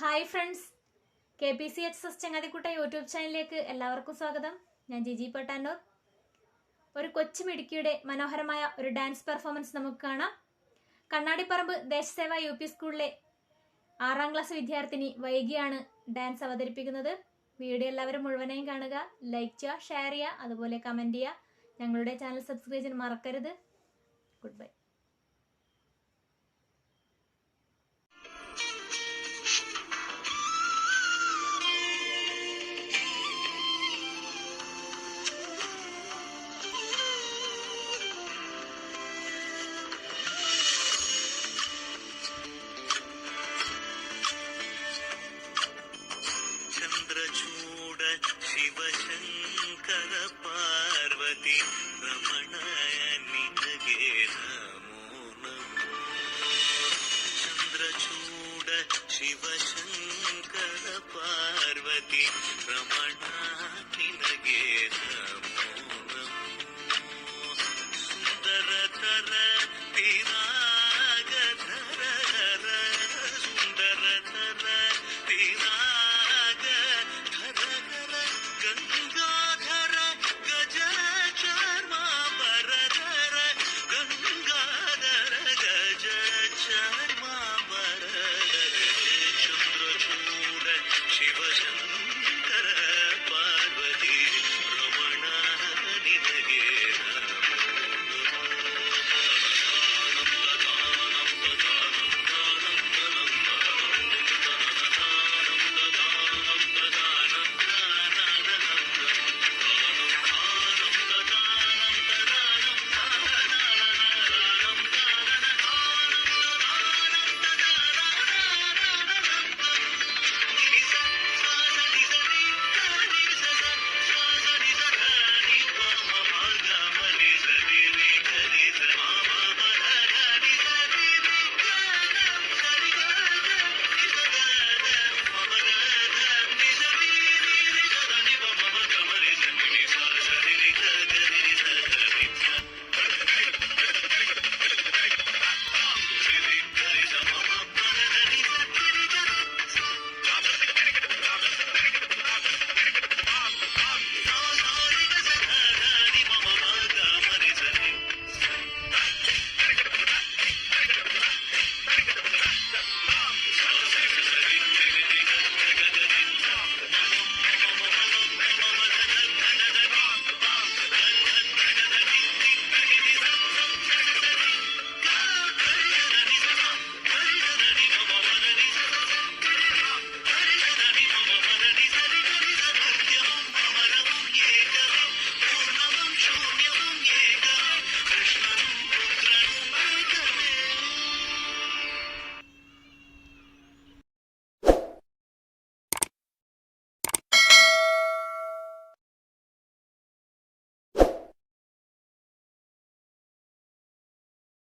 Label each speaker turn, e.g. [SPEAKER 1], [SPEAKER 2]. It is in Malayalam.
[SPEAKER 1] Hi friends. K P C H S ചങ്ങാതിക്കുട്ട YouTube ചാനലിലേക്ക് എല്ലാവർക്കും സ്വാഗതം. ഞാൻ ജിജി പട്ടാനൂർ. ഒരു കൊച്ചു മിടുക്കിയുടെ മനോഹരമായ ഒരു ഡാൻസ് പെർഫോമൻസ് നമുക്ക് കാണാം. കണ്ണാടിപ്പറമ്പ് ദേശസേവ യു പി സ്കൂളിലെ ആറാം ക്ലാസ് വിദ്യാർത്ഥിനി വൈകിയാണ് ഡാൻസ് അവതരിപ്പിക്കുന്നത്. വീഡിയോ എല്ലാവരും മുഴുവനായും കാണുക. ലൈക്ക് ചെയ്യുക ഷെയർ ചെയ്യുക അതുപോലെ കമന്റ് ചെയ്യുക. ഞങ്ങളുടെ ചാനൽ സബ്സ്ക്രൈബ് ചെയ്യാൻ മറക്കരുത്. Good
[SPEAKER 2] bye. ಶಿವಶಂಕರ ಪಾರ್ವತಿ ರಮಣ ನಿನಗೆ ನಮೋ ನಮೋ ಚಂದ್ರಚೂಡ ಶಿವಶಂಕರ ಪಾರ್ವತಿ ರಮಣ ನಿನಗೆ ನಮೋ